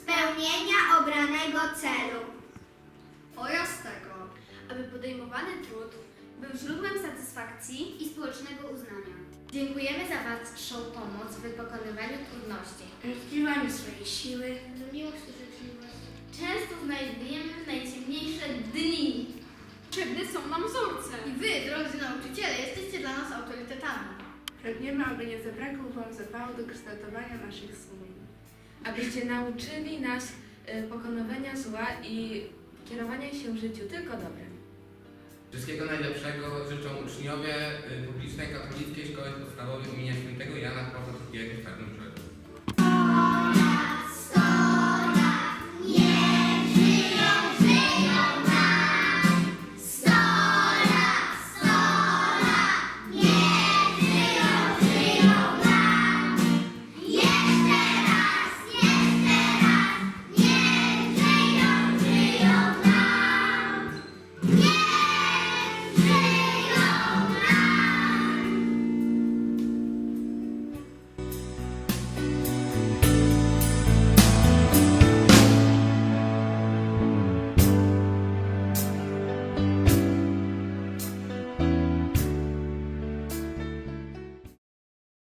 spełnienia obranego celu oraz tego, aby podejmowany trud był źródłem satysfakcji i społecznego uznania. Dziękujemy za Waszą pomoc w wykonywaniu trudności. Rozkiwaniu swojej siły, za miłość i życzliwość. Często znajdujemy w najciemniejsze dni. Potrzebne są nam wzorce. I wy, drodzy nauczyciele, jesteście dla nas autorytetami. Pragniemy, aby nie zabrakło Wam zapału do kształtowania naszych sumień. Abyście nauczyli nas y, pokonywania zła i kierowania się w życiu tylko dobrem. Wszystkiego najlepszego życzą uczniowie y, publicznej katolickiej szkoły podstawowej imienia